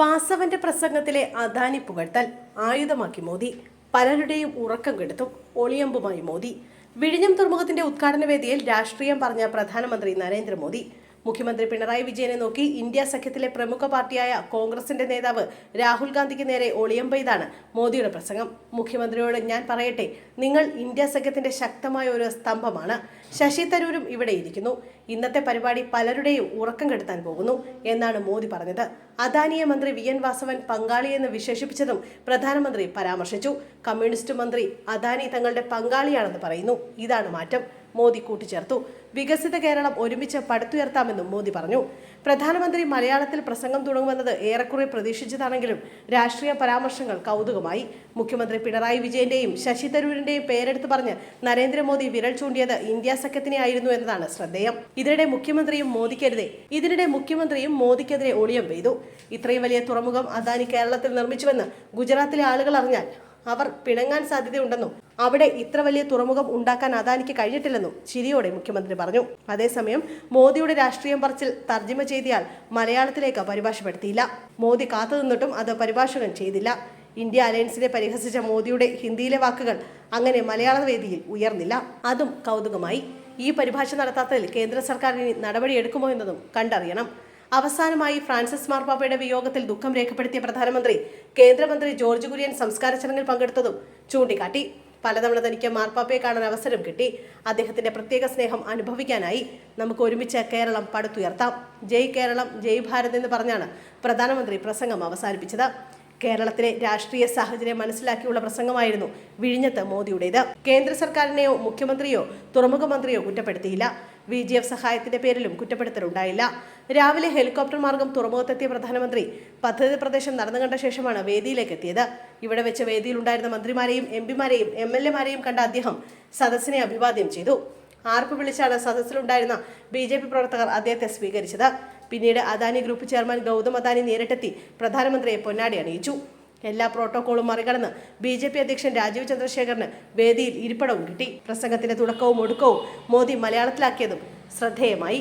വാസവന്റെ പ്രസംഗത്തിലെ അദാനി പുകഴ്ത്തൽ ആയുധമാക്കി മോദി. പലരുടെയും ഉറക്കം കെടുത്തും ഒളിയമ്പുമായി മോദി. വിഴിഞ്ഞം തുറമുഖത്തിന്റെ ഉദ്ഘാടന വേദിയിൽ രാഷ്ട്രീയം പറഞ്ഞ പ്രധാനമന്ത്രി നരേന്ദ്രമോദി. മുഖ്യമന്ത്രി പിണറായി വിജയനെ നോക്കി ഇന്ത്യ സഖ്യത്തിലെ പ്രമുഖ പാർട്ടിയായ കോൺഗ്രസിന്റെ നേതാവ് രാഹുൽ ഗാന്ധിക്ക് നേരെ ഒളിയമ്പെയ്താണ് മോദിയുടെ പ്രസംഗം. മുഖ്യമന്ത്രിയോട് ഞാൻ പറയട്ടെ നിങ്ങൾ ഇന്ത്യ സഖ്യത്തിന്റെ ശക്തമായ ഒരു സ്തംഭമാണ്. ശശി തരൂരും ഇവിടെ ഇരിക്കുന്നു. ഇന്നത്തെ പരിപാടി പലരുടെയും ഉറക്കം കെടുത്താൻ പോകുന്നു എന്നാണ് മോദി പറഞ്ഞത്. അദാനിയെ മന്ത്രി വി എൻ വാസവൻ പങ്കാളിയെന്ന് വിശേഷിപ്പിച്ചതും പ്രധാനമന്ത്രി പരാമർശിച്ചു. കമ്മ്യൂണിസ്റ്റ് മന്ത്രി അദാനി തങ്ങളുടെ പങ്കാളിയാണെന്ന് പറയുന്നു. ഇതാണ് മാറ്റം. മോദി കൂട്ടിച്ചേർത്തു. വികസിത കേരളം ഒരുമിച്ച് പടുത്തുയർത്താമെന്നും മോദി പറഞ്ഞു. പ്രധാനമന്ത്രി മലയാളത്തിൽ പ്രസംഗം തുടങ്ങുമെന്നത് ഏറെക്കുറെ പ്രതീക്ഷിച്ചതാണെങ്കിലും രാഷ്ട്രീയ പരാമർശങ്ങൾ കൗതുകമായി. മുഖ്യമന്ത്രി പിണറായി വിജയന്റെയും ശശി തരൂരിന്റെയും പേരെടുത്ത് പറഞ്ഞ് നരേന്ദ്രമോദി വിരൽ ചൂണ്ടിയത് ഇന്ത്യ സഖ്യത്തിനെ ആയിരുന്നു എന്നതാണ് ശ്രദ്ധേയം. ഇതിനിടെ മുഖ്യമന്ത്രിയും മോദിക്കെതിരെ ഇതിനിടെ മുഖ്യമന്ത്രിയും മോദിക്കെതിരെ ഒളിയം പെയ്തു. ഇത്രയും വലിയ തുറമുഖം അദാനി കേരളത്തിൽ നിർമ്മിച്ചുവെന്ന് ഗുജറാത്തിലെ ആളുകൾ അറിഞ്ഞാൽ അവർ പിണങ്ങാൻ സാധ്യതയുണ്ടെന്നും അവിടെ ഇത്ര വലിയ തുറമുഖം ഉണ്ടാക്കാൻ അദാനിക്ക് കഴിഞ്ഞിട്ടില്ലെന്നും ചിരിയോടെ മുഖ്യമന്ത്രി പറഞ്ഞു. അതേസമയം മോദിയുടെ രാഷ്ട്രീയം പറച്ചിൽ തർജിമ ചെയ്തിയാൽ മലയാളത്തിലേക്ക് പരിഭാഷപ്പെടുത്തിയില്ല മോദി കാത്തുനിന്നിട്ടും അത് പരിഭാഷകൻ ചെയ്തില്ല. ഇന്ത്യ അലയൻസിനെ പരിഹസിച്ച മോദിയുടെ ഹിന്ദിയിലെ വാക്കുകൾ അങ്ങനെ മലയാള വേദിയിൽ ഉയർന്നില്ല. അതും കൗതുകമായി. ഈ പരിഭാഷ നടത്താത്തതിൽ കേന്ദ്ര സർക്കാർ നടപടിയെടുക്കുമോ എന്നതും കണ്ടറിയണം. അവസാനമായി ഫ്രാൻസിസ് മാർപ്പാപ്പയുടെ വിയോഗത്തിൽ ദുഃഖം രേഖപ്പെടുത്തിയ പ്രധാനമന്ത്രി കേന്ദ്രമന്ത്രി ജോർജ് കുര്യൻ സംസ്കാര ചടങ്ങിൽ പങ്കെടുത്തതും ചൂണ്ടിക്കാട്ടി. പലതവണ തനിക്ക് മാർപ്പാപ്പയെ കാണാൻ അവസരം കിട്ടി. അദ്ദേഹത്തിന്റെ പ്രത്യേക സ്നേഹം അനുഭവിക്കാനായി നമുക്ക് ഒരുമിച്ച് കേരളം പടുത്തുയർത്താം. ജയ് കേരളം ജയ് ഭാരത് എന്ന് പറഞ്ഞാണ് പ്രധാനമന്ത്രി പ്രസംഗം അവസാനിപ്പിച്ചത്. കേരളത്തിലെ രാഷ്ട്രീയ സാഹചര്യം മനസ്സിലാക്കിയുള്ള പ്രസംഗമായിരുന്നു വിഴിഞ്ഞത്ത് മോദിയുടേത്. കേന്ദ്ര സർക്കാരിനെയോ മുഖ്യമന്ത്രിയോ തുറമുഖ മന്ത്രിയോ കുറ്റപ്പെടുത്തിയില്ല. വി ജി എഫ് സഹായത്തിന്റെ പേരിലും കുറ്റപ്പെടുത്തലുണ്ടായില്ല. രാവിലെ ഹെലികോപ്റ്റർ മാർഗം തുറമുഖത്തെത്തിയ പ്രധാനമന്ത്രി പദ്ധതി പ്രദേശം നടന്നു കണ്ട ശേഷമാണ് വേദിയിലേക്ക് എത്തിയത് ഇവിടെ വെച്ച് വേദിയിലുണ്ടായിരുന്ന മന്ത്രിമാരെയും എം പിമാരെയും എം എൽ എമാരെയും കണ്ട അദ്ദേഹം സദസ്സിനെ അഭിവാദ്യം ചെയ്തു. ആർപ്പ് വിളിച്ചാണ് സദസ്സിലുണ്ടായിരുന്ന ബി ജെ പി പ്രവർത്തകർ അദ്ദേഹത്തെ സ്വീകരിച്ചത്. പിന്നീട് അദാനി ഗ്രൂപ്പ് ചെയർമാൻ ഗൗതം അദാനി നേരിട്ടെത്തി പ്രധാനമന്ത്രിയെ പൊന്നാടി അണിയിച്ചു. എല്ലാ പ്രോട്ടോകോളും മറികടന്ന് ബി ജെ പി അധ്യക്ഷൻ രാജീവ് ചന്ദ്രശേഖറിന് വേദിയിൽ ഇരിപ്പിടവും കിട്ടി. പ്രസംഗത്തിന്റെ തുടക്കവും ഒടുക്കവും മോദി മലയാളത്തിലാക്കിയതും ശ്രദ്ധേയമായി.